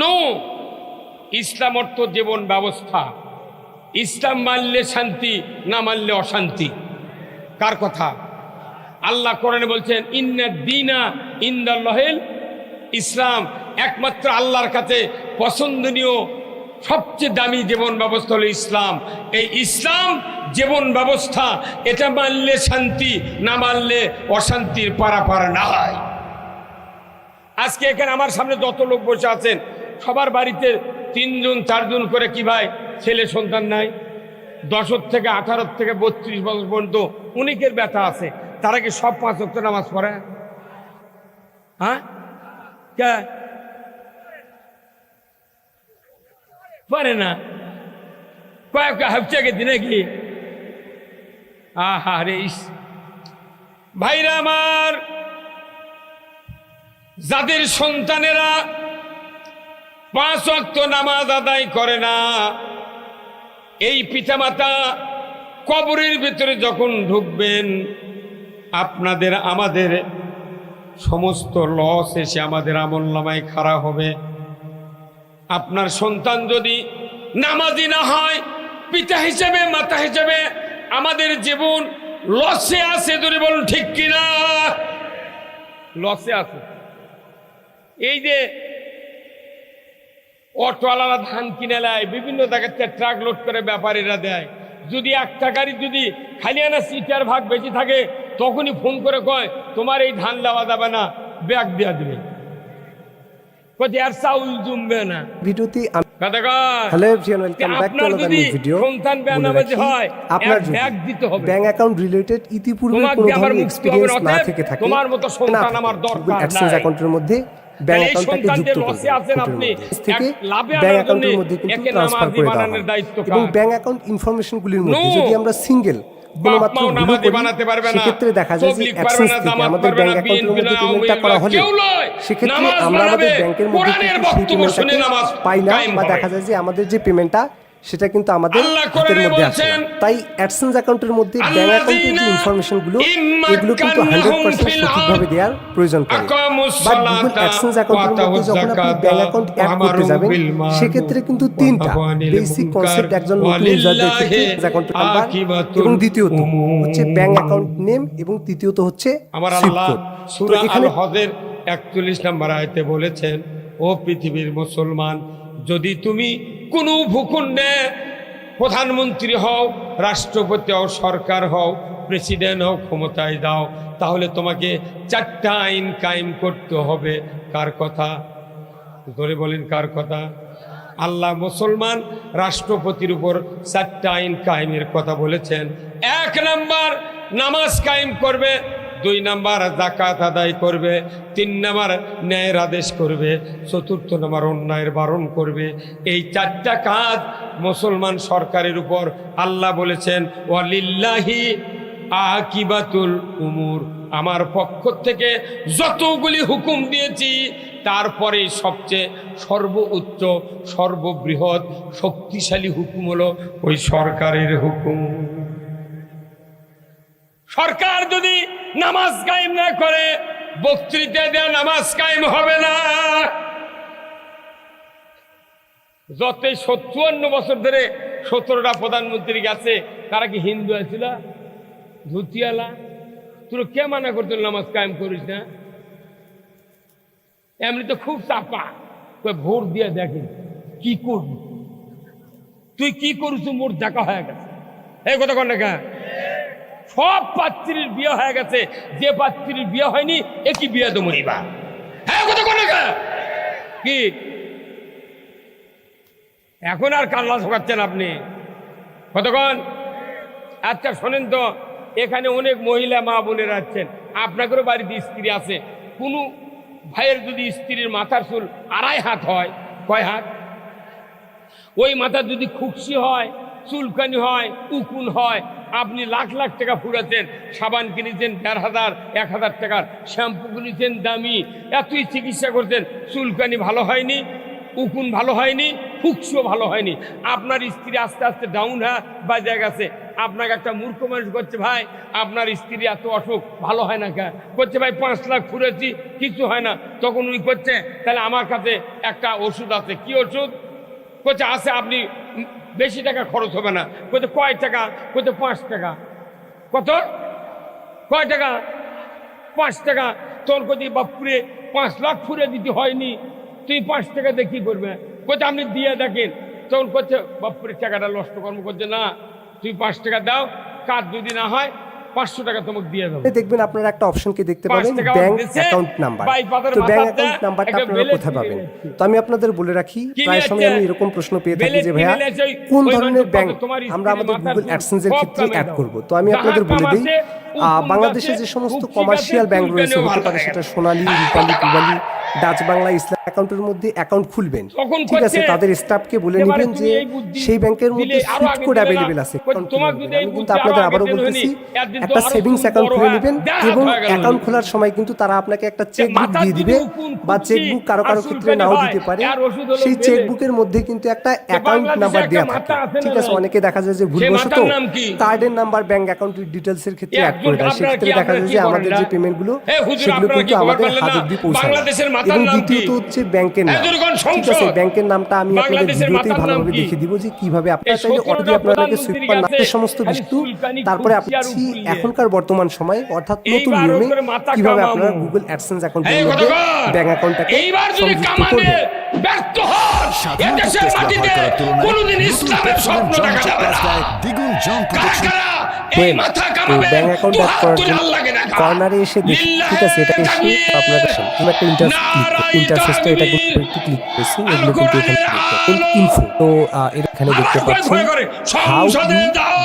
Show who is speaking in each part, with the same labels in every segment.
Speaker 1: No ইসলাম অর্থ জীবন ব্যবস্থা। ইসলাম মানলে শান্তি, না মানলে অশান্তি। কার কথা? আল্লাহ কোরআনে বলছেন, ইন্না দিনা ইন্দাল্লাহেল ইসলাম। একমাত্র আল্লাহর কাছে পছন্দনীয়, সবচেয়ে দামি জীবন ব্যবস্থা হলো ইসলাম। এই ইসলাম জীবন ব্যবস্থা, এটা মানলে শান্তি, না মানলে অশান্তির পারাপার না হয় আজকে এখানে আমার সামনে যত লোক বসে আছেন সবার বাড়িতে তিনজন, চারজন করে কি ভাই? ছেলে সন্তান নাই। দশর থেকে আঠারো থেকে বত্রিশ বছর পর্যন্ত অনেকের ব্যথা আছে। তারা কি সব পাঁচ অক্ট নামাজ পড়ে? হ্যাঁ? কে? পারে না। কয়েক হাফছে গেছি নাকি? আহা রে ইস। ভাইরা আমার, যাদের সন্তানেরা পাঁচ অক্ত নামাজ আদায় করে না। এই পিতামাতা কবরের ভিতরে যখন ঢুকবেন, আপনাদের, আমাদের সমস্ত লস এসে আমাদের আমল নামায় খাড়া হবে। আপনার সন্তান যদি নামাজি না হয়, পিতা হিসেবে, মাতা হিসেবে, আমাদের জীবন লসে আছে যদি বলুন ঠিক কিনা? লসে আছে। এই যে অটোওয়ালারা ধান কিনে নেয় বিভিন্ন জায়গাতে ট্রাক লোড করে ব্যাপারীরা দেয়। যদি একটা গাড়ি যদি খালি আনা সিটার ভাগ বেশি থাকে তখনই ফোন করে কয় তোমার এই ধান দেওয়া যাবে না ব্যাগ দেওয়া দিবে।
Speaker 2: ব্যাক অ্যাকাউন্ট রিলেটেড ইতিপূর্বে কোনো এক্সপেরিয়েন্স
Speaker 1: না
Speaker 2: থেকে থাকে
Speaker 1: তোমার মতো সন্তান আমার দরকার
Speaker 2: অ্যাকাউন্টের মধ্যে ব্যাংক অ্যাকাউন্টটাকে যুক্ত করবেন
Speaker 1: আছেন
Speaker 2: কোটের
Speaker 1: আপনি।
Speaker 2: মধ্যে। থেকে ব্যাংক অ্যাকাউন্টের মধ্যে কিন্তু ট্রান্সফার করে দেওয়া হয়। এবং? ব্যাংক অ্যাকাউন্ট ইনফরমেশনগুলির মধ্যে যদি আমরা সিঙ্গেল সেক্ষেত্রে দেখা যায় যে অ্যাক্সেস থেকে আমাদের
Speaker 1: পারবে না
Speaker 2: ব্যাংক অ্যাকাউন্টের মধ্যে পেমেন্টটা করা হলে সেক্ষেত্রে আমরা আমাদের ব্যাংকের মধ্যে সেই পেমেন্টটাকে পাই না বা দেখা যায় যে আমাদের যে পেমেন্টটা সেটা কিন্তু আমাদের হাতের মধ্যে না। তাই অ্যাডসেন্স অ্যাকাউন্টের মধ্যে ব্যাংক অ্যাকাউন্টের যে ইনফরমেশনগুলো এগুলো কিন্তু হান্ড্রেড পার্সেন্ট সঠিকভাবে দেওয়ার প্রয়োজন পড়ে বাট গুগল অ্যাডসেন্স অ্যাকাউন্টের মধ্যে যখন আপনি ব্যাংক অ্যাকাউন্ট অ্যাড করতে যাবেন সেক্ষেত্রে কিন্তু তিনটা বেসিক কনসেপ্ট একজন নতুন ইউজারদের ক্ষেত্রে অ্যাকাউন্ট নাম্বার এবং দ্বিতীয়ত হচ্ছে ব্যাংক অ্যাকাউন্ট নেম এবং তৃতীয়ত হচ্ছে
Speaker 1: আমার আল্লাহ। সূরা আল হজের একচল্লিশ নম্বর আয়তে বলেছেন ও পৃথিবীর মুসলমান যদি তুমি কোনো ভূখণ্ডে প্রধানমন্ত্রী হও, রাষ্ট্রপতি হও, সরকার হও, প্রেসিডেন্ট হও, ক্ষমতায় দাও তাহলে তোমাকে চারটা আইন কায়েম করতে হবে। কার কথা? ধরে বলেন কার কথা? আল্লাহ মুসলমান রাষ্ট্রপতির উপর চারটা আইন কায়েমের কথা বলেছেন। এক নাম্বার, নামাজ কায়েম করবে দুই নাম্বার জাকাত আদায় করবে, তিন নাম্বার ন্যায়ের আদেশ করবে, চতুর্থ নাম্বার অন্যায়ের বারণ করবে। এই চারটা কাজ মুসলমান সরকারের উপর আল্লাহ বলেছেন, ওয়ালিল্লাহি আকিবাতুল উমুর। আমার পক্ষ থেকে যতগুলি হুকুম দিয়েছি, তারপরে সবচেয়ে সর্বোচ্চ, সর্ববৃহৎ, শক্তিশালী হুকুম হলো ওই সরকারের হুকুম। সরকার যদি নামাজ কায়েম না করে, বক্তৃতা দেওয়া নামাজ কায়েম হবে না। যত সত্তর বছর ধরে সতেরোটা প্রধানমন্ত্রী গেছে, তারা কি হিন্দু আছিল? ধুতিয়ালা তোর কে মানা করতো নামাজ কায়েম করিস না? এমনি তো খুব চাপা। ভোট দিয়ে দেখি কি করবি? তুই কি করিস, মোর দেখা হয়ে গেছে। এই কথা কন? দেখা সব পাত্রীর বিয়ে হয়ে গেছে। যে পাত্রীর বিয়ে হয়নি একই বিয়ে তো মরিবা হ্যাঁ কি? এখন আর কাল্লা শোকাচ্ছেন আপনি? কতক্ষণ আচ্ছা শোনেন তো, এখানে অনেক মহিলা মা বোনেরা আছেন। আপনাদেরও বাড়িতে স্ত্রী আছে। কোনো ভাইয়ের যদি স্ত্রীর মাথার চুল আড়াই হাত হয়, কয় হাত? ওই মাথা যদি খুকসি হয়, চুলকানি হয়, উকুন হয় আপনি লাখ লাখ টাকা ফুরাতেন সাবান কিনেছেন দেড় হাজার, এক হাজার টাকার, শ্যাম্পু কিনেছেন দামি, এতই চিকিৎসা করতেন চুলকানি ভালো হয়নি, উকুন ভালো হয়নি, ফুকসও ভালো হয়নি। আপনার স্ত্রী আস্তে আস্তে ডাউন হ্যাঁ বাজায় গেছে। আপনাকে একটা মূর্খ মানুষ করছে, ভাই, আপনার স্ত্রী এত অসুখ, ভালো হয় না কে করছে ভাই, পাঁচ লাখ ফুরেছি, কিছু হয় না। তখন উনি করছে তাহলে আমার কাছে একটা ওষুধ আছে। কি ওষুধ? করছে আছে, আপনি বেশি টাকা খরচ হবে না। কত কয় টাকা? কত পাঁচ টাকা। কত? কয় টাকা? পাঁচ টাকা। তোর কতি বাপুরে, পাঁচ লাখ ফুরে দিতে হয়নি। তুই পাঁচ টাকা দিয়ে কী করবে? কোথায় আপনি দিয়ে দেখেন। তখন করছে বাপুরের টাকাটা নষ্ট কর্ম করছে না। তুই পাঁচ টাকা দাও, কাজ যদি না হয় পাঁচশো টাকা তোমাকে দিয়ে দেবো।
Speaker 2: দেখবেন আপনারা একটা অপশন কি
Speaker 1: দেখতে
Speaker 2: পাবেন ব্যাংক অ্যাকাউন্ট নাম্বার তো ব্যাংক অ্যাকাউন্ট নাম্বারটা আপনারা কোথায় পাবেন? তো আমি আপনাদের বলে রাখি প্রায় সময় আমি এরকম প্রশ্ন পেয়ে থাকি যে ভাইয়া কোন ধরনের ব্যাংক আমরা আমাদের গুগল অ্যাডসেন্সের ক্ষেত্রে অ্যাড করব। তো আমি আপনাদের বলে দিই বাংলাদেশে যে সমস্ত কমার্শিয়াল ব্যাংক রয়েছে হতে সেটা সোনালী রূপালী কুবালী ডাচ বাংলা ইসলাম অ্যাকাউন্টের মধ্যে অ্যাকাউন্ট খুলবেন। ঠিক আছে তাদের স্টাফকে বলে নেবেন যে সেই ব্যাংকের মধ্যে
Speaker 1: সুইফট
Speaker 2: কোড অ্যাভেলেবেল আছে আমি কিন্তু আপনাদের আবারও বলতেছি একটা সেভিংস অ্যাকাউন্ট খুলে নেবেন এবং অ্যাকাউন্ট খোলার সময় কিন্তু তারা আপনাকে একটা চেক
Speaker 1: বুক
Speaker 2: দিয়ে দিবে বা চেক বুক কারও
Speaker 1: কারও
Speaker 2: ক্ষেত্রে নাও দিতে পারে। সেই
Speaker 1: চেক
Speaker 2: বুকের মধ্যে কিন্তু একটা অ্যাকাউন্ট নাম্বার দেওয়া থাকে। ঠিক আছে অনেকে দেখা যায় যে ভুলবশত কার্ডের নাম্বার ব্যাংক অ্যাকাউন্টের ডিটেলস এর ক্ষেত্রে অ্যাড করে দেয়। সেক্ষেত্রে দেখা যায় যে আমাদের যে পেমেন্টগুলো সেগুলো কিন্তু আমাদের হাতে দিয়ে পৌঁছায় এবং দ্বিতীয়ত হচ্ছে ব্যাংকের নাম। ঠিক আছে ব্যাংকের নামটা আমি আপনাদের ভিডিওতেই ভালোভাবে দেখিয়ে দিব যে কীভাবে আপনার চাইলে
Speaker 1: অটো
Speaker 2: অলরেডি আপনাদেরকে সুইপার
Speaker 1: নামের
Speaker 2: সমস্ত
Speaker 1: বস্তু
Speaker 2: তারপরে আপনি এখনকার বর্তমান সময়ে অর্থাৎ নতুন নিয়মে কীভাবে আপনারা গুগল অ্যাডসেন্স
Speaker 1: অ্যাকাউন্ট
Speaker 2: মধ্যে ব্যাংক অ্যাকাউন্টটাকে সংযুক্ত করবেন।
Speaker 1: ব্যর্থ হন। এদেশের মাটিতে ইসলামের স্বপ্ন দেখা যাবে না।
Speaker 3: দ্বিগুণ
Speaker 2: জম
Speaker 1: মাথা
Speaker 2: অ্যাকাউন্ট করার জন্য কর্নারে এসে দেখি। ঠিক আছে এটা এসে আপনার কাছে তো এটা একটু দেখতে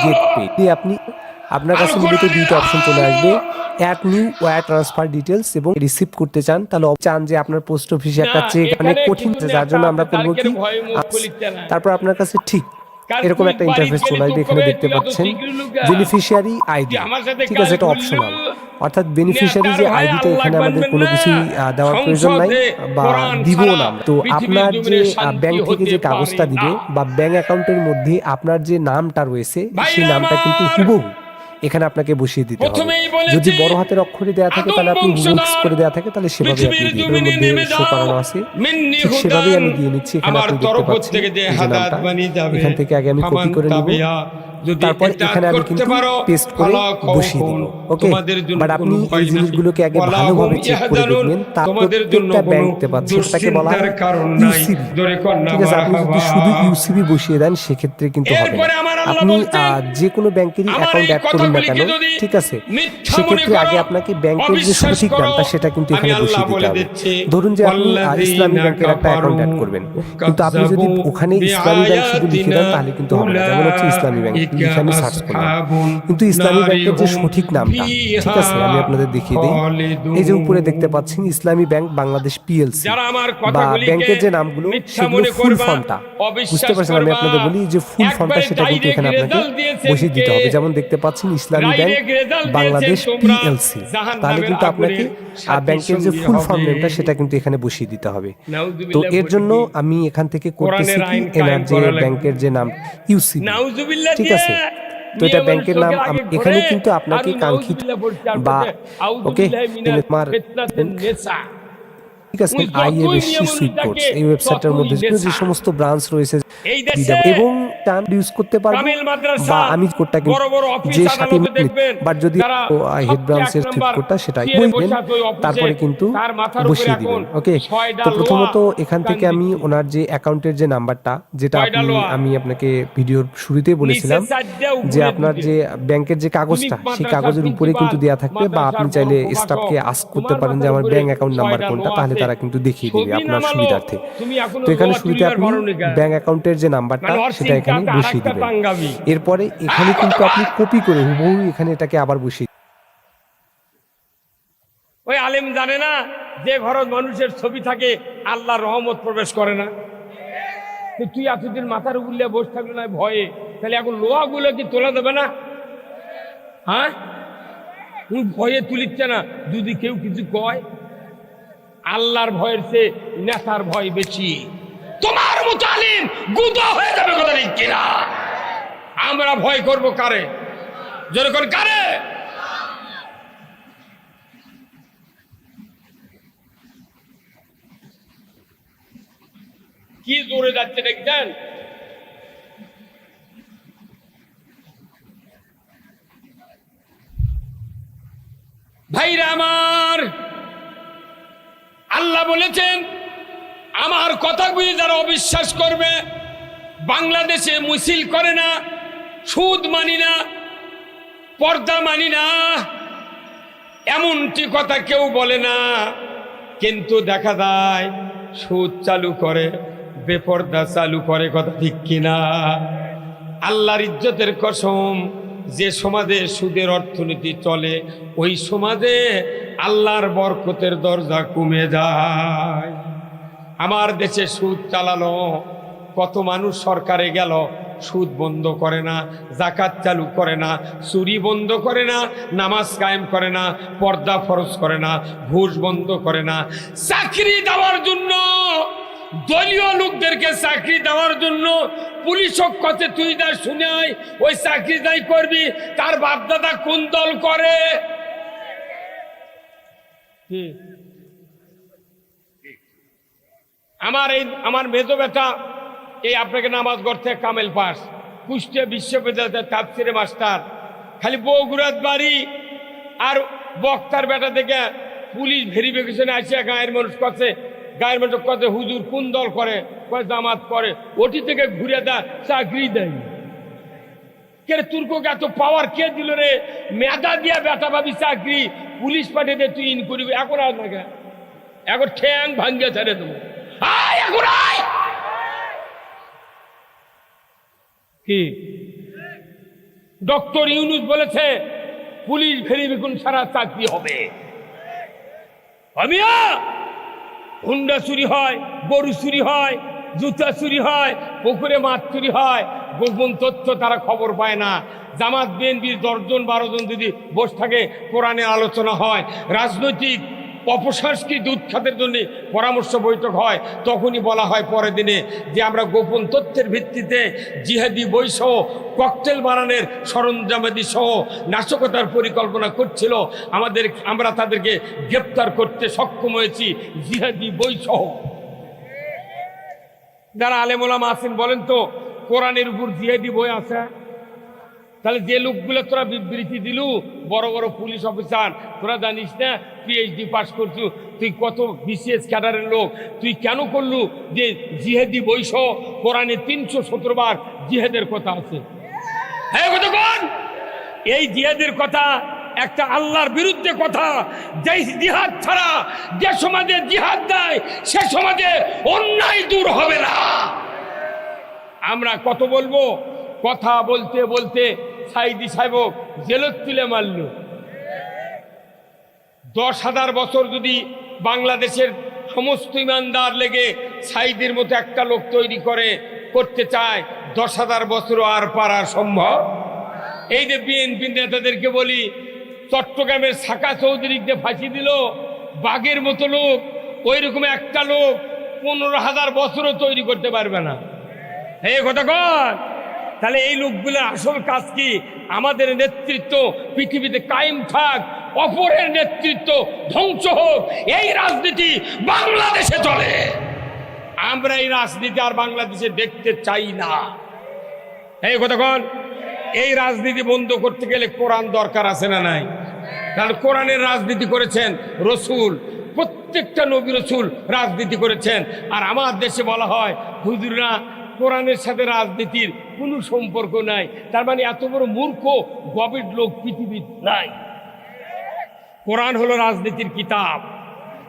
Speaker 2: গেট আপনি আপনার কাছে দুইটা অপশন চলে আসবে add new wire transfer details এবং রিসিভ করতে চান তাহলে চান যে আপনার পোস্ট অফিসে একটা চেক অনেক কঠিন যার জন্য আমরা করব কি তারপর আপনার কাছে ঠিক এরকম একটা ইন্টারফেস চলে আসবে এখানে দেখতে পাচ্ছেন বেনিফিশিয়ারি আইডি ঠিক আছে এটা অপশনাল অর্থাৎ বেনিফিশিয়ারি যে আইডিটা এখানে আমাদের কোনো কিছুই দেওয়ার প্রয়োজন নাই বা দিব না। তো আপনার যে ব্যাংক থেকে যে কাগজটা দিবে বা ব্যাংক অ্যাকাউন্টের মধ্যে আপনার যে নামটা রয়েছে সেই নামটা কিন্তু হুবহু এখানে আপনাকে বসিয়ে দিতে হবে। যদি বড় হাতের অক্ষরে দেয়া থাকে তাহলে আপনি
Speaker 1: মিক্স
Speaker 2: করে দেয়া থাকে তাহলে সেভাবে আপনি দিয়ে এর মধ্যে শো করানো আছে। ঠিক সেভাবেই আমি দিয়ে নিচ্ছি এখানে আপনি দেখতে পাচ্ছেন। এখান থেকে আগে আমি কপি করে নেব। তারপর এখানে আমি কিন্তু পেস্ট করে বসিয়ে দিব ওকে বাট আপনি এই জিনিসগুলোকে আগে ভালোভাবে চেক করে দেখবেন।
Speaker 1: তারপর
Speaker 2: প্রত্যেকটা বলা ইউসিবি ঠিক আছে আপনি যদি শুধু ইউসিবি বসিয়ে দেন সেক্ষেত্রে কিন্তু হবে আপনি যে কোনো ব্যাংকেরই অ্যাকাউন্ট অ্যাড করুন না কেন ঠিক আছে? সেক্ষেত্রে আগে আপনাকে ব্যাংকের যে সঠিক দামটা সেটা কিন্তু এখানে বসিয়ে দিতে হবে। ধরুন যে আপনি ইসলামী ব্যাংকের একটা অ্যাকাউন্ট অ্যাড করবেন। কিন্তু আপনি যদি ওখানে ইসলামী ব্যাংক শুধু লিখে দেন তাহলে কিন্তু হবে না। যেমন হচ্ছে ইসলামী ব্যাংক। লিখে সার্চ করলাম। কিন্তু ইসলামী ব্যাংকের যে সঠিক নামটা ঠিক আছে আমি আপনাদের দেখিয়ে দিই। এই যে উপরে দেখতে পাচ্ছেন ইসলামী ব্যাংক বাংলাদেশ পিএলসি। বা ব্যাংকের যে নামগুলো সেগুলো ফুল ফর্মটা বুঝতে পারছেন আমি আপনাদের বলি যে ফুল ফর্মটা সেটা কিন্তু এখানে আপনাকে বসিয়ে দিতে হবে। যেমন দেখতে পাচ্ছেন ইসলামী ব্যাংক বাংলাদেশ পিএলসি। তাহলে কিন্তু আপনাকে আর ব্যাংকের যে ফুল ফর্ম নেমটা সেটা কিন্তু এখানে বসিয়ে দিতে হবে। তো এর জন্য আমি এখান থেকে করতেছি কি? এনার যে ব্যাংকের যে নাম ইউসি ঠিক আছে? তো এটা ব্যাংকের নাম এখানে কিন্তু আপনাকে কাঙ্ক্ষিত বা ওকে তোমার ঠিক আছে এই মধ্যে যে সমস্ত ব্রাঞ্চ রয়েছে এবং টান ইউজ করতে বা আমি যে সাথে বাট যদি হেড ব্রাঞ্চের কোডটা বলবেন তারপরে কিন্তু বসিয়ে দিবেন। ওকে তো প্রথমত এখান থেকে আমি ওনার যে অ্যাকাউন্টের যে নাম্বারটা যেটা আপনি আমি আপনাকে ভিডিওর শুরুতেই বলেছিলাম যে আপনার যে ব্যাংকের যে কাগজটা সেই কাগজের উপরে কিন্তু দেওয়া থাকবে বা আপনি চাইলে স্টাফকে আস্ক করতে পারেন যে আমার ব্যাংক অ্যাকাউন্ট নাম্বার কোনটা তাহলে
Speaker 1: মানে
Speaker 2: তারা কিন্তু দেখিয়ে দিবে আপনার সুবিধার্থে। তো এখানে শুরুতে আপনি ব্যাংক অ্যাকাউন্টের যে নাম্বারটা
Speaker 1: মানে
Speaker 2: সেটা এখানে বসিয়ে দেবেন এরপরে এখানে কিন্তু আপনি কপি করে হুবহু এখানে এটাকে আবার বসিয়ে
Speaker 1: ওই আলেম জানে না যে ঘরত মানুষের ছবি থাকে আল্লাহ রহমত প্রবেশ করে না। তুই এতদিন মাথার উগুলিয়া বসে থাকলে না ভয়ে? তাহলে এখন লোহা গুলো কি তোলা দেবে না? হ্যাঁ? ভয়ে তুলিচ্ছে না যদি কেউ কিছু কয়। আল্লাহর ভয়ের চেয়ে নেতার ভয় বেশি। আবু তালিম গুদা হয়ে যাবে কিনা? আমরা ভয় করব কারে? যেরকম কারে? কি জোরে যাচ্ছে দেখছেন? ভাইরা আমার আল্লাহ বলেছেন, আমার কথাগুলি যারা অবিশ্বাস করবে, বাংলাদেশে মুসিল করে না, সুদ মানি না, পর্দা মানি না, এমনটি কথা কেউ বলে না। কিন্তু দেখা যায়, সুদ চালু করে, বেপর্দা চালু করে, কথা ঠিক কিনা? আল্লাহর ইজ্জতের কসম যে সমাজে সুদের অর্থনীতি চলে, ওই সমাজে আল্লাহর বরকতের দরজা কমে যায়। আমার দেশে সুদ চালানো কত মানুষ সরকারে গেল, সুদ বন্ধ করে না, জাকাত চালু করে না, চুরি বন্ধ করে না, নামাজ কায়েম করে না, পর্দা ফরজ করে না, ঘুষ বন্ধ করে না। চাকরি দেওয়ার জন্য দলীয় লোকদেরকে চাকরি দেওয়ার জন্য পুলিশ কথা তুই দা শুনে ওই চাকরি দায় করবি। তার বাপদাদা কোন দল করে? আমার এই, আমার মেজো বেটা, এই আপনাকে নামাজ গড়তে কামেল পাস। কুষ্টিয়া বিশ্ববিদ্যালয়ের তাপসিরে মাস্টার। খালি বগুড়াত বাড়ি আর বক্তার বেটা থেকে পুলিশ ভেরিফিকেশনে আসিয়া গায়ের মানুষ কাছে গায়ের মানুষ কাছে হুজুর কোন দল করে, কয় জামাত করে, ওটি থেকে ঘুরে দেয় চাকরি দেয়। কে তুর্ককে এত পাওয়ার কে দিল রে? মেধা দিয়া বেটা ভাবি চাকরি, পুলিশ পাঠিয়ে দিয়ে তুই ইন করবি। এখন আর না এখন ঠ্যাং ভাঙ্গে ছেড়ে দেবো। এখন কি? ডক্টর ইউনুস বলেছে, পুলিশ ভেরিফিকেশন ছাড়া চাকরি হবে। আমিয়া হুন্ডা চুরি হয়, গরু চুরি হয়, জুতা চুরি হয়, পুকুরে মাছ চুরি হয়। গোপন তথ্য তারা খবর পায় না। জামাত বিএনপির দশজন বারোজন যদি বসে থাকে, কোরআনে আলোচনা হয়। রাজনৈতিক অপসংস্কৃতি উৎখাতের জন্য পরামর্শ বৈঠক হয়, তখনই বলা হয় পরের দিনে যে আমরা গোপন তথ্যের ভিত্তিতে জিহাদি বইসহ ককটেল বানানোর সরঞ্জামাদি সহ নাশকতার পরিকল্পনা করছিল। আমাদের, আমরা তাদেরকে গ্রেপ্তার করতে সক্ষম হয়েছি জিহাদি বইসহ যারা আলেমোলাম আছেন বলেন তো, কোরআনের উপর জিহাদি বই আছে? তাহলে যে লোকগুলো তোরা বিবৃতি দিলু, বড় বড় পুলিশ অফিসার, তোরা জানিস না পিএইচডি পাস করছু, তুই কত বিসিএস ক্যাডারের লোক, তুই কেন করলু যে জিহেদি বৈশ কোরআনে তিনশো সতেরো বার জিহেদের কথা আছে? হ্যাঁ এই জিহাদের কথা একটা আল্লাহর বিরুদ্ধে কথা যে জিহাদ ছাড়া যে সমাজে জিহাদ দেয় সে সমাজে অন্যায় দূর হবে না। আমরা কত বলব? কথা বলতে বলতে সাইদি সাহেব জেলত তুলে মারল। দশ হাজার বছর যদি বাংলাদেশের সমস্ত ইমানদার লেগে সাইদির মতো একটা লোক তৈরি করে, করতে চায়, দশ হাজার বছরও আর পারা সম্ভব? এই যে বিএনপি নেতাদেরকে বলি, চট্টগ্রামের সাকা চৌধুরীকে ফাঁসি দিল, বাঘের মতো লোক ওই রকম একটা লোক পনেরো হাজার বছরও তৈরি করতে পারবে না। এই কথা কর তাহলে এই লোকগুলোর আসল কাজ কি? আমাদের নেতৃত্ব পৃথিবীতে কায়েম থাক, অপরের নেতৃত্ব ধ্বংস হোক, এই রাজনীতি বাংলাদেশে চলে। আমরা এই রাজনীতি আর বাংলাদেশে দেখতে চাই না। এই কতক্ষণ এই রাজনীতি বন্ধ করতে গেলে কোরআন দরকার আছে না নাই? কারণ কোরআনের রাজনীতি করেছেন রসুল, প্রত্যেকটা নবী রসুল রাজনীতি করেছেন। আর আমার দেশে বলা হয়, হুজুররা কোরআনের সাথে রাজনীতির কোনো সম্পর্ক নাই। তার মানে এত বড় মূর্খ গবেট লোক পৃথিবীর নাই। কোরআন হলো রাজনীতির কিতাব।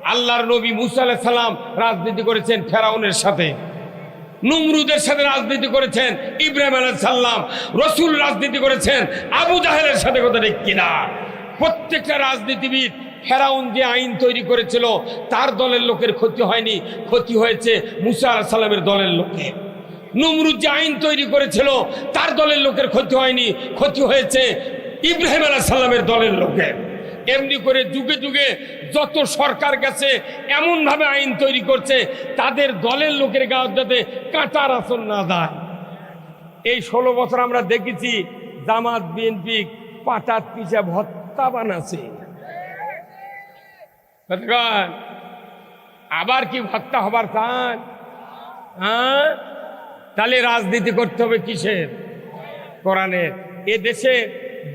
Speaker 1: আল্লাহর নবী মুসা আলাইহিস সালাম রাজনীতি করেছেন ফেরাউনের সাথে। নুমরুদের সাথে রাজনীতি করেছেন ইব্রাহিম আলাইহিস সাল্লাম রসুল রাজনীতি করেছেন আবু জাহেলের সাথে কথা ঠিক কিনা। প্রত্যেকটা রাজনীতিবিদ ফেরাউন যে আইন তৈরি করেছিল, তার দলের লোকের ক্ষতি হয়নি। ক্ষতি হয়েছে মুসা আলাহ সাল্লামের দলের লোকের। নুমরুদ যে আইন তৈরি করেছিল, তার দলের লোকের ক্ষতি হয়নি। ক্ষতি হয়েছে ইব্রাহিম আলাহ সাল্লামের দলের লোকের এমনি করে যুগে যুগে যত সরকার গেছে, এমনভাবে আইন তৈরি করছে, তাদের দলের লোকের গাঁত যাতে কাঁটার আসন না দেয়। এই ষোলো বছর আমরা দেখেছি, জামাত বিএনপি পাটাত পিছা ভত্তা বানাছে। আবার কি ভত্তা হবার চান? হ্যাঁ? তাহলে রাজনীতি করতে হবে কিসের? কোরআনের এ দেশে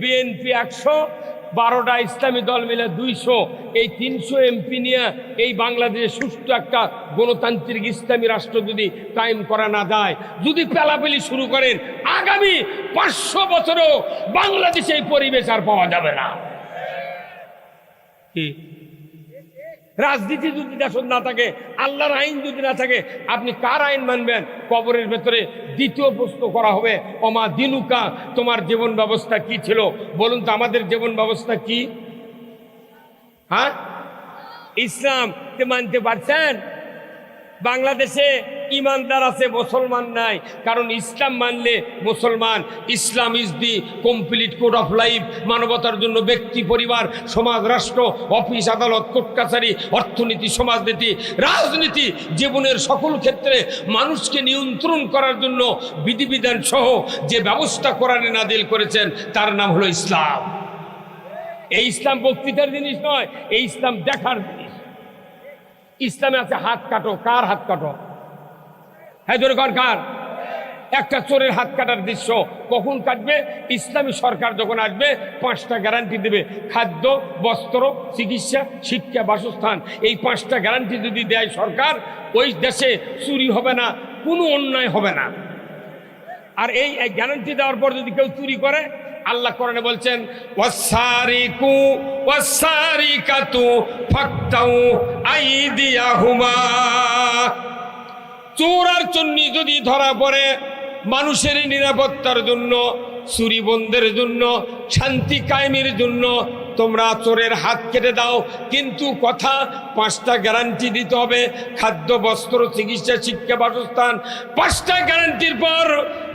Speaker 1: বিএনপি একশো, বারোটা ইসলামী দল মিলে দুইশো, এই তিনশো এমপি নিয়ে এই বাংলাদেশে সুষ্ঠু একটা গণতান্ত্রিক ইসলামী রাষ্ট্র যদি কায়েম করা না যায়, যদি পেলাপেলি শুরু করেন, আগামী পাঁচশো বছরও বাংলাদেশে এই পরিবেশ আর পাওয়া যাবে না। কি? রাজনীতি যদি দেশন না থাকে, আল্লাহর আইন যদি না থাকে, আপনি কার আইন মানবেন? কবরের ভেতরে দ্বিতীয় প্রশ্ন করা হবে, অমা দিনুকা, তোমার জীবন ব্যবস্থা কি ছিল? বলুন তো, আমাদের জীবন ব্যবস্থা কি? হ্যাঁ? ইসলাম মানতে পারছেন? বাংলাদেশে ইমানদার আছে, মুসলমান নাই। কারণ ইসলাম মানলে মুসলমান, Islam is the complete code of life মানবতার জন্য ব্যক্তি, পরিবার, সমাজ, রাষ্ট্র, অফিস, আদালত, কোর্ট, কাছারি, অর্থনীতি, সমাজনীতি, রাজনীতি, জীবনের সকল ক্ষেত্রে মানুষকে নিয়ন্ত্রণ করার জন্য বিধিবিধান সহ যে ব্যবস্থা কোরআনে নাদিল করেছেন, তার নাম হলো ইসলাম। এই ইসলাম বক্তৃতার জিনিস নয়, এই ইসলাম দেখার জিনিস। ইসলামে আছে হাত কাটো। কার হাত কাটো? হ্যাঁ কার? একটা চোরের হাত কাটার দৃশ্য কখন কাটবে? ইসলামী সরকার যখন আসবে, পাঁচটা গ্যারান্টি দেবে। খাদ্য, বস্ত্র, চিকিৎসা, শিক্ষা, বাসস্থান। এই পাঁচটা গ্যারান্টি যদি দেয় সরকার, ওই দেশে চুরি হবে না, কোনো অন্যায় হবে না। আর এই গ্যারান্টি দেওয়ার পর যদি কেউ চুরি করে আল্লাহ কোরআনে বলছেন, ওয়াসারিকু চোর আর চন্নি যদি ধরা পড়ে, মানুষের নিরাপত্তার জন্য, চুরি বন্ধের জন্য, শান্তি কায়েমের জন্য, তোমরা চোরের হাত কেটে দাও। কিন্তু কথা, পাঁচটা গ্যারান্টি দিতে হবে, খাদ্য, বস্ত্র, চিকিৎসা, শিক্ষা, বাসস্থান, পাঁচটা গ্যারান্টির পর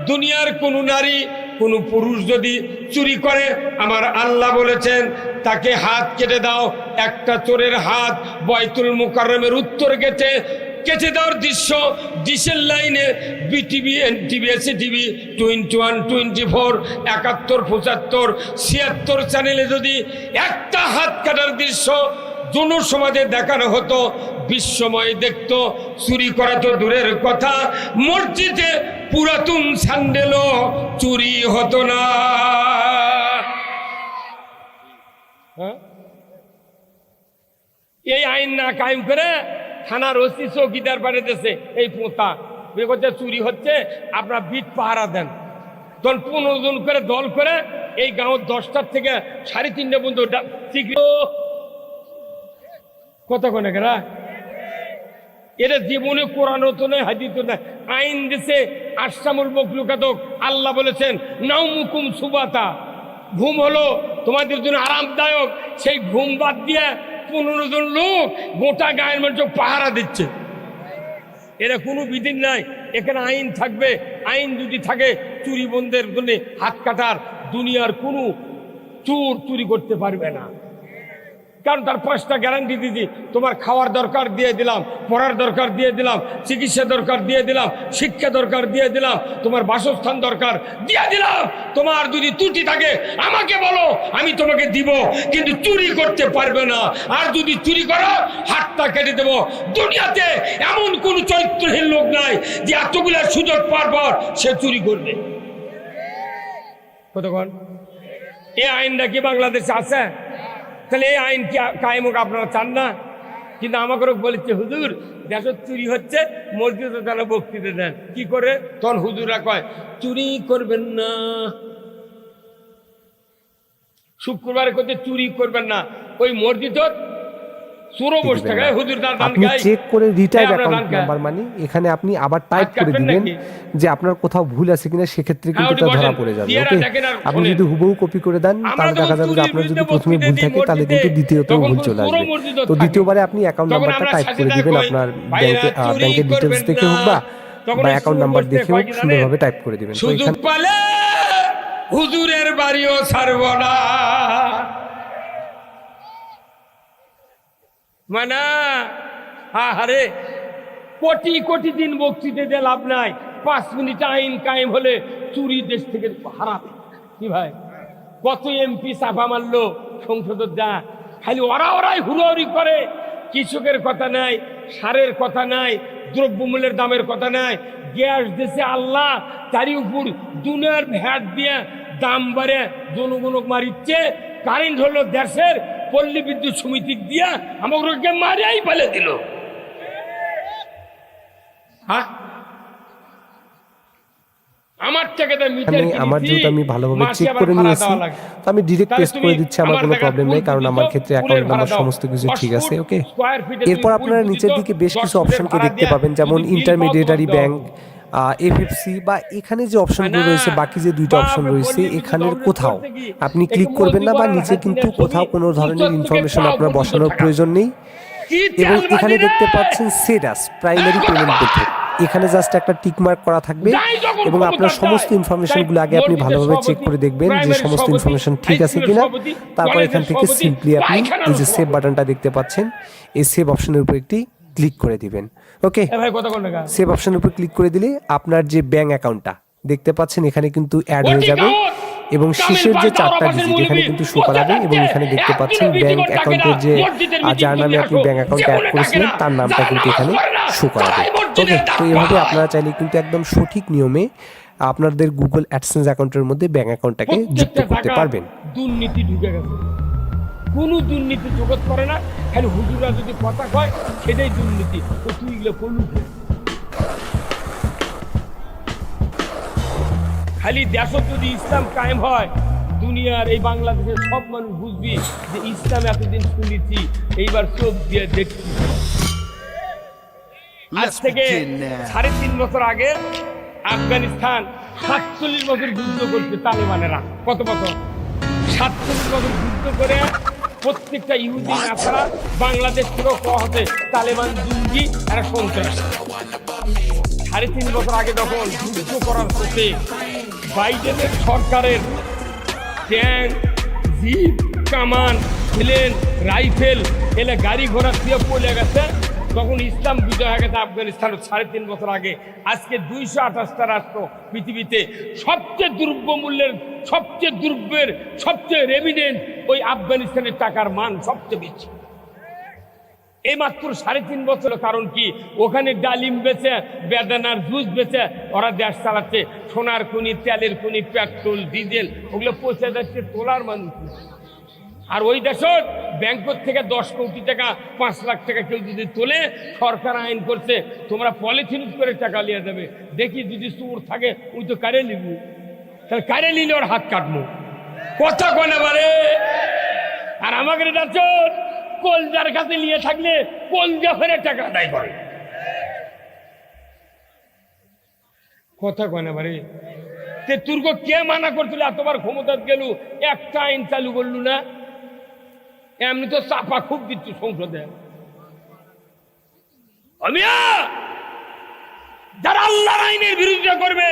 Speaker 1: দুনিয়ার কোনো নারী কোনো পুরুষ যদি চুরি করে, আমার আল্লাহ বলেছেন, তাকে হাত কেটে দাও, একটা চোরের হাত বয়তুল মুকাররমের উত্তর গেটে কেটে দেওয়ার দৃশ্য, ডিসেল লাইনে বিটিভি এনটিভি এসে TV twenty one, twenty four, একাত্তর, পঁচাত্তর, ছিয়াত্তর চ্যানেলে যদি একটা হাত কাটার দৃশ্য জনসমাজে দেখানো হতো, বিশ্বময় দেখত, চুরি করা তো দূরের কথা, মসজিদে পুরাতন স্যান্ডেলও চুরি হতো না। হ্যাঁ? এই আইন না কায়েম করে থানার ওসি চৌকিদার বাড়িতেছে এই পোতা। বেগতে চুরি হচ্ছে, আপনার বিট পাহারা দেন। দল পনেরো জন করে দল করে এই গাঁয়ের দশটার থেকে সাড়ে তিনটে পর্যন্ত কত কোনে এটা জীবনে কোরআন তো নয় হাদিত নয় আইন দিছে আশামুল মকলুকাতক আল্লাহ বলেছেন নাও মুকুম সুবাতা। ঘুম হলো তোমাদের জন্য আরামদায়ক। সেই ঘুম বাদ দিয়ে পনেরো জন লোক গোটা গায়ের মানুষ পাহারা দিচ্ছে। এরা কোনো বিধি নাই। এখানে আইন থাকবে। আইন যদি থাকে, চুরি বন্ধের জন্য হাত কাটার দুনিয়ার কোনো চোর চুরি করতে পারবে না। কারণ তার পাঁচটা গ্যারান্টি দিদি তোমার খাওয়ার দরকার দিয়ে দিলাম, পড়ার দরকার দিয়ে দিলাম, চিকিৎসা দরকার দিয়ে দিলাম, শিক্ষা দরকার দিয়ে দিলাম, তোমার বাসস্থান দরকার দিয়ে দিলাম। তোমার যদি ত্রুটি থাকে, আমাকে বলো, আমি তোমাকে দিব, কিন্তু চুরি করতে পারবে না। আর যদি চুরি করো, হাতটা কেটে দেবো। দুনিয়াতে এমন কোন চরিত্রহীন লোক নাই যে এতগুলো সুযোগ পাওয়ার পর সে চুরি করবে। কতক্ষণ? এই আইনটা কি বাংলাদেশে আছে? তাহলে এই আইন কি কায়েম হোক আপনারা চান না? কিন্তু আমাকে বলেছে, হুজুর দেশের চুরি হচ্ছে, মসজিদে যেন বক্তৃতা দেন। কি করে? তখন হুজুরা কয়, চুরি করবেন না। শুক্রবারে কোথায় চুরি করবেন না। ওই মসজিদত
Speaker 2: আপনি চেক করে
Speaker 1: হ্যাঁ,
Speaker 2: অ্যাকাউন্ট নাম্বার মানে এখানে আপনি আবার টাইপ করে দিবেন যে আপনার কোথাও ভুল আছে কিনা সেক্ষেত্রে কিন্তু তা ধরা পড়ে যাবে ওকে? আপনি যদি হুবহু কপি করে দেন তাহলে দেখা যাবে যে আপনার যদি প্রথমে ভুল থাকে তাহলে কিন্তু
Speaker 1: মসজিদে,
Speaker 2: দ্বিতীয়তেও ভুল চলে আসবে। তো দ্বিতীয়বারে আপনি অ্যাকাউন্ট নাম্বারটা টাইপ করে দিবেন আপনার ব্যাংকে ব্যাংকের ডিটেলস দেখে হোক বা বা অ্যাকাউন্ট নাম্বার দেখে হোক সুন্দরভাবে টাইপ করে দিবেন। তো এখানে
Speaker 1: পালে হুজুরের বাড়িও ছাড়ব না। মানে আরে কোটি কোটি দিন বক্তৃতা দিয়ে লাভ নাই। পাঁচ মিনিট আইন কায়েম হলে চুরি দেশ থেকে হারাবে। কি ভাই? কত এমপি চাপা মারলো সংসদের যা। খালি ওরা ওরাই হুড়োহুড়ি করে। কৃষকের কথা নাই, সারের কথা নাই, দ্রব্যমূল্যের দামের কথা নাই। গ্যাস দেশে আল্লাহ, তারই উপর দুনিয়ার ভ্যাট দিয়ে দাম বাড়ে জনগণক মারিচ্ছে। কারেন্ট হলো দেশের পল্লী বিদ্যুৎ সমিতি দিয়া আমাকে মারিয়াই ফেলে দিল। হ্যাঁ? আমার থেকে
Speaker 2: আমি আমার যেহেতু আমি ভালোভাবে চেক করে নিয়েছি তো আমি ডিরেক্ট টেস্ট করে দিচ্ছি আমার কোনো প্রবলেম নেই কারণ আমার ক্ষেত্রে অ্যাকাউন্ট নাম্বার সমস্ত কিছু ঠিক আছে ওকে এরপর আপনারা নিচের দিকে বেশ কিছু অপশনকে দেখতে পাবেন যেমন ইন্টারমিডিয়েটারি ব্যাংক এফএফসি বা এখানে যে অপশনগুলো রয়েছে বাকি যে দুইটা অপশন রয়েছে এখানের কোথাও। আপনি ক্লিক করবেন না বা নিচে কিন্তু কোথাও কোনো ধরনের ইনফরমেশন আপনার বসানোর প্রয়োজন নেই। এবং এখানে দেখতে পাচ্ছেন set as primary payment method এখানে জাস্ট একটা টিক মার্ক করা থাকবে এবং আপনার সমস্ত ইনফরমেশনগুলো আগে আপনি ভালোভাবে চেক করে দেখবেন যে সমস্ত ইনফরমেশন ঠিক আছে কিনা। তারপর এখান থেকে সিম্পলি আপনি এই যে সেভ বাটনটা দেখতে পাচ্ছেন। এই সেভ অপশনের উপর একটি ক্লিক করে দিবেন। ওকে সেভ অপশনের উপর ক্লিক করে দিলে আপনার যে ব্যাংক অ্যাকাউন্টটা দেখতে পাচ্ছেন এখানে কিন্তু অ্যাড হয়ে যাবে এবং শেষের যে চারটা ডিজিট এখানে কিন্তু শো করাবে এবং এখানে দেখতে পাচ্ছেন ব্যাংক অ্যাকাউন্টের যে যার নামে আপনি ব্যাংক অ্যাকাউন্ট অ্যাড করেছিলেন তার নামটা কিন্তু এখানে শো করাবে ওকে তো এভাবে আপনারা চাইলে কিন্তু একদম সঠিক নিয়মে আপনাদের গুগল অ্যাডসেন্স অ্যাকাউন্টের মধ্যে ব্যাংক অ্যাকাউন্টটাকে যুক্ত করতে পারবেন।
Speaker 1: দুর্নীতি ঢুকে গেছে। কোনো দুর্নীতি জগৎ করে না। খালি হুজুরা যদি কথা কয় সেটাই দুর্নীতি। তো তুই এগুলো করলু খালি দেশ যদি ইসলাম কায়েম হয় দুনিয়ার এই বাংলাদেশের সব মানুষ বুঝবি যে ইসলাম এতদিন শুনেছি এইবার চোখ দিয়ে দেখছি। আজ থেকে সাড়ে তিন বছর আগে আফগানিস্তান সাতচল্লিশ বছর যুদ্ধ করছে তালেবানেরা। কত বছর? সাতচল্লিশ বছর যুদ্ধ করে প্রত্যেকটা ইহুদি নাসারা বাংলাদেশ থেকেও কওয়া হতে তালেবান জঙ্গি আর সন্ত্রাস। সাড়ে তিন বছর আগে যখন যুদ্ধ করার হতে বাইডেনের সরকারের ট্যাঙ্ক, জিপ, কামান, প্লেন, রাইফেল এলে গাড়ি ঘোড়া দিয়ে পড়ে গেছে। তখন ইসলাম বিজয় হয়ে গেছে আফগানিস্তান। সাড়ে তিন বছর আগে। আজকে দুইশো আঠাশটা রাষ্ট্র পৃথিবীতে সবচেয়ে দ্রব্য মূল্যের সবচেয়ে দ্রব্যের সবচেয়ে রেমিডেন্ট ওই আফগানিস্তানের টাকার মান সবচেয়ে বেশি। এই মাত্র সাড়ে তিন বছর কারণ কি? ওখানে ডালিম বেচে, বেদানার জুস বেচে, ওরা দেশ চালাচ্ছে। সোনার খুনি, তেলের খুনি, পেট্রোল, ডিজেল, ওগুলো পৌঁছে যাচ্ছে তোলার মানুষ আর ওই দেশত ব্যাংকর থেকে দশ কোটি টাকা, পাঁচ লাখ টাকা কেউ যদি তোলে, সরকার আইন করছে, তোমরা পলিথিন করে টাকা নিয়ে যাবে দেখি যদি চোর থাকে ওই তো কারে নিব? তাহলে কারে নিলে ওর হাত কাটবো কথা কনে বারে? আর আমাকে এটা ডাচন কলজার কাছে নিয়ে থাকলে কলজা ফেরে টাকা আদায় করে। কথা কনে বারে? তে তুর্গ কে মানা করছিল এতবার ক্ষমতা গেল? একটা আইন চালু করলু না? এমনি তো চাপা খুব দিচ্ছি সংসদে। অমিয়া! যারা আল্লাহর আইনের বিরুদ্ধে করবে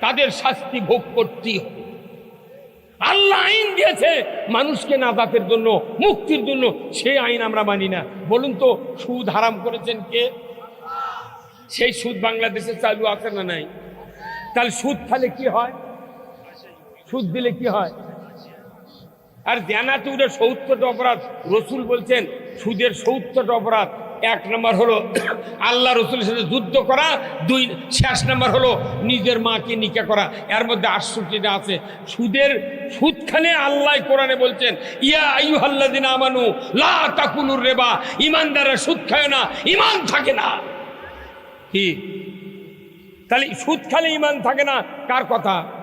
Speaker 1: তাদের শাস্তি ভোগ করতেই হবে। আল্লাহ আইন দিয়েছে মানুষকে নাজাতের জন্য, মুক্তির জন্য। সেই আইন আমরা মানি না। বলুন তো, সুদ হারাম করেছেন কে? সেই সুদ বাংলাদেশে চালু আছে না নাই? তাহলে সুদ খালে কি হয়? সুদ দিলে কি হয়? আর জানাতে উঠে সত্তরটা অপরাধ, রসুল বলছেন, সুদের সত্তরটা অপরাধ। এক নম্বর হলো আল্লাহ রসুলের সাথে যুদ্ধ করা, দুই, শেষ নম্বর হলো নিজের মাকে নিকা করা। এর মধ্যে আটষট্টিটা আছে। সুদের সুদখানে আল্লাহ কোরআনে বলছেন, ইয়া আইয়ুহাল্লাদিন আমানু লা তাকুলুর রেবা। ইমানদাররা সুদ খায় না, ইমান থাকে না। কি? তাহলে সুদ খালে ইমান থাকে না, কার কথা?